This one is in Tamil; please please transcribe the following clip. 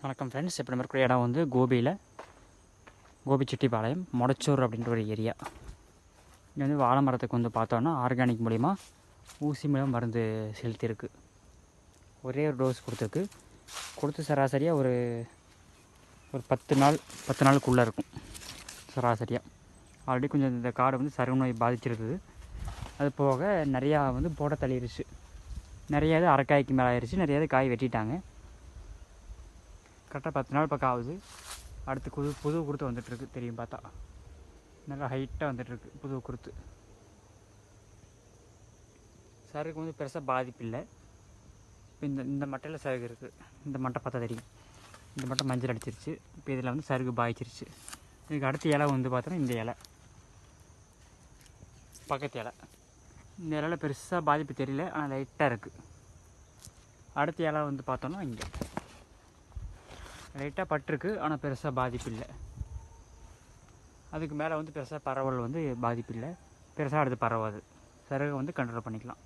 வணக்கம் ஃப்ரெண்ட்ஸ் இப்போ நம்ம இருக்கிற இடம் வந்து கோபியில். கோபிச்செட்டிப்பாளையம் மொடச்சூர் அப்படின்ற ஒரு ஏரியா இங்கே வந்து வாழை மரத்துக்கு வந்து பார்த்தோன்னா ஆர்கானிக் மூலிமா ஊசி மூலம் மருந்து செலுத்தியிருக்கு. ஒரே ஒரு டோஸ் கொடுத்துருக்கு. கொடுத்து சராசரியாக ஒரு ஒரு பத்து நாள் பத்து நாளுக்குள்ளே இருக்கும். சராசரியாக ஆல்ரெடி கொஞ்சம் இந்த காடு வந்து சரும நோய் பாதிச்சிருக்குது அது போக நிறையா வந்து போட தள்ளிடுச்சு நிறையாவது இது அரைக்காய்க்கு மேலே ஆயிடுச்சு நிறையாவது இது காய் வெட்டிட்டாங்க. கரெக்டாக பத்து நாள் பக்கம் ஆகுது. அடுத்து புது புது குருத்து வந்துட்டுருக்கு தெரியும் பார்த்தா. நல்லா ஹைட்டாக வந்துட்டுருக்கு புது குருத்து. சருக்கு வந்து பெருசாக பாதிப்பு இல்லை. இப்போ இந்த இந்த மட்டையில் சருகு இருக்குது இந்த மட்டை பார்த்தா தெரியும். இந்த மட்டை மஞ்சள் அடிச்சிருச்சு. இப்போ இதில் வந்து சருகு பாதிச்சிருச்சு இதுக்கு அடுத்த இலை வந்து பார்த்தோன்னா இந்த இலை. பக்கத்து இலை. இந்த இலையில் பெருசாக பாதிப்பு தெரியல ஆனால் லைட்டாக இருக்குது அடுத்த இலை வந்து பார்த்தோன்னா இங்கே. லைட்டாக பட்டிருக்கு ஆனால் பெருசாக பாதிப்பு இல்லை அதுக்கு மேலே வந்து பெருசாக பரவல் வந்து பாதிப்பு இல்லை பெருசாக அடுத்து பரவாது. சிறகு வந்து கண்ட்ரோல் பண்ணிக்கலாம்.